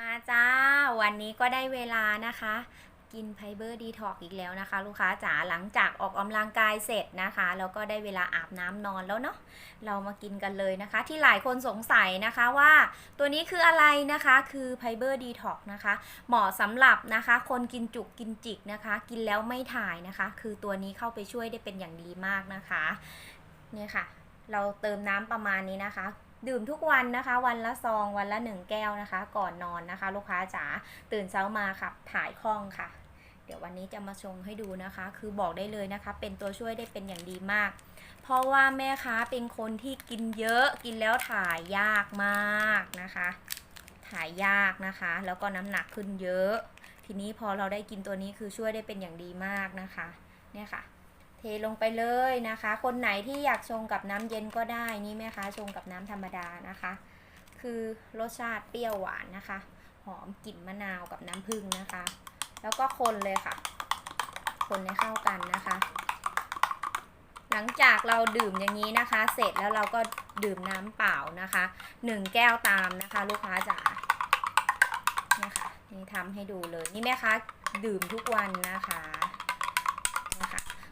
มาจ้า วันนี้ก็ได้เวลานะคะ กินไฟเบอร์ดีท็อกอีกแล้วนะคะ ลูกค้าจ๋าหลังจากออกกำลังกายเสร็จนะคะ แล้วก็ได้เวลาอาบน้ำนอนแล้วเนาะเรามากินกันเลยนะคะ ที่หลายคนสงสัยนะคะว่าตัวนี้คืออะไรนะคะคือไฟเบอร์ดีท็อกนะคะ เหมาะสำหรับนะคะ คนกินจุกกินจิกนะคะ กินแล้วไม่ถ่ายนะคะ คือตัวนี้เข้าไปช่วยได้เป็นอย่างดีมากนะคะเนี่ยค่ะ เราเติมน้ำประมาณนี้นะคะ ดื่มทุกวันนะคะ วันละซองวันละหนึ่งแก้วนะคะ ก่อนนอนนะคะ ลูกค้าจ๋าตื่นเช้ามาค่ะถ่ายคล่องค่ะ เดี๋ยววันนี้จะมาชงให้ดูนะคะ คือบอกได้เลยนะคะ เป็นตัวช่วยได้เป็นอย่างดีมาก เพราะว่าแม่ค้าเป็นคนที่กินเยอะกินแล้วถ่ายยากมากนะคะ ถ่ายยากนะคะ แล้วก็น้ำหนักขึ้นเยอะ ทีนี้พอเราได้กินตัวนี้คือช่วยได้เป็นอย่างดีมากนะคะ เนี่ยค่ะ เทลงไปเลยนะคะ คนไหนที่อยากชงกับน้ำเย็นก็ได้นี่แม่ค้าชงกับน้ำธรรมดานะคะ คือรสชาติเปรี้ยวหวานนะคะ หอมกลิ่นมะนาวกับน้ำผึ้งนะคะ แล้วก็คนเลยค่ะ คนให้เข้ากันนะคะ หลังจากเราดื่มอย่างนี้นะคะ เสร็จแล้วเราก็ดื่มน้ำเปล่านะคะหนึ่งแก้วตามนะคะ ลูกค้าจ๋าเนี่ยค่ะนี่ทำให้ดูเลย นี่แม่ค้าดื่มทุกวันนะคะ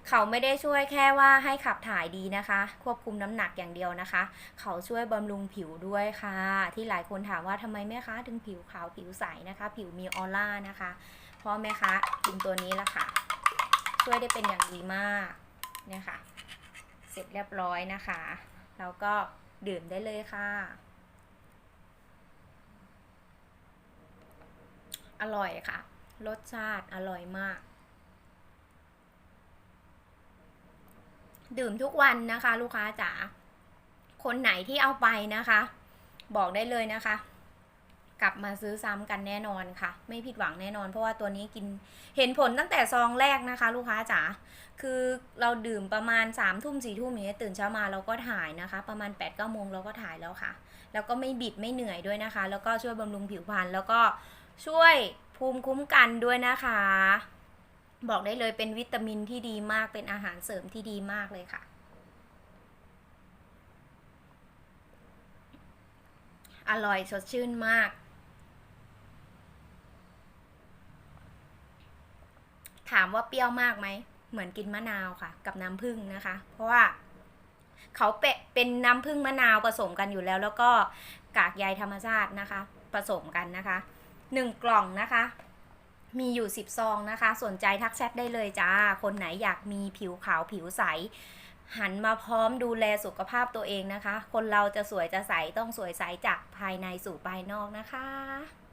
เขาไม่ได้ช่วยแค่ว่าให้ขับถ่ายดีนะคะ ควบคุมน้ำหนักอย่างเดียวนะคะ เขาช่วยบำรุงผิวด้วยค่ะ ที่หลายคนถามว่าทำไมแม่ค้าถึงผิวขาวผิวใสนะคะ ผิวมีออร่านะคะเพราะแม่ค้ากินตัวนี้ละค่ะ ช่วยได้เป็นอย่างดีมากเนี่ยค่ะ เสร็จเรียบร้อยนะคะ แล้วก็ดื่มได้เลยค่ะ อร่อยค่ะ รสชาติอร่อยมาก ดื่มทุกวันนะคะ ลูกค้าจ๋าคนไหนที่เอาไปนะคะ บอกได้เลยนะคะ กลับมาซื้อซ้ำกันแน่นอนค่ะ ไม่ผิดหวังแน่นอน เพราะว่าตัวนี้กินเห็นผลตั้งแต่ซองแรกนะคะ ลูกค้าจ๋าคือเราดื่มประมาณ3ามทุ่มสี่ทุ่มอย่างเงี้ยตื่นเช้ามาเราก็ถ่ายนะคะ ประมาณ8ปดเก้าโมงเราก็ถ่ายแล้วค่ะ แล้วก็ไม่บิดไม่เหนื่อยด้วยนะคะ แล้วก็ช่วยบำรุงผิวพรรณแล้วก็ช่วยภูมิคุ้มกันด้วยนะคะ บอกได้เลยเป็นวิตามินที่ดีมากเป็นอาหารเสริมที่ดีมากเลยค่ะ อร่อยสดชื่นมาก ถามว่าเปรี้ยวมากไหม เหมือนกินมะนาวค่ะ กับน้ำผึ้งนะคะ เพราะว่าเขาเปเป็นน้ำผึ้งมะนาวผสมกันอยู่แล้ว แล้วก็กากใยธรรมชาตินะคะ ผสมกันนะคะหนึ่งกล่องนะคะ มีอยู่ 10 ซองนะคะ สนใจทักแชทได้เลยจ้า คนไหนอยากมีผิวขาวผิวใส หันมาพร้อมดูแลสุขภาพตัวเองนะคะ คนเราจะสวยจะใสต้องสวยใสจากภายในสู่ภายนอกนะคะ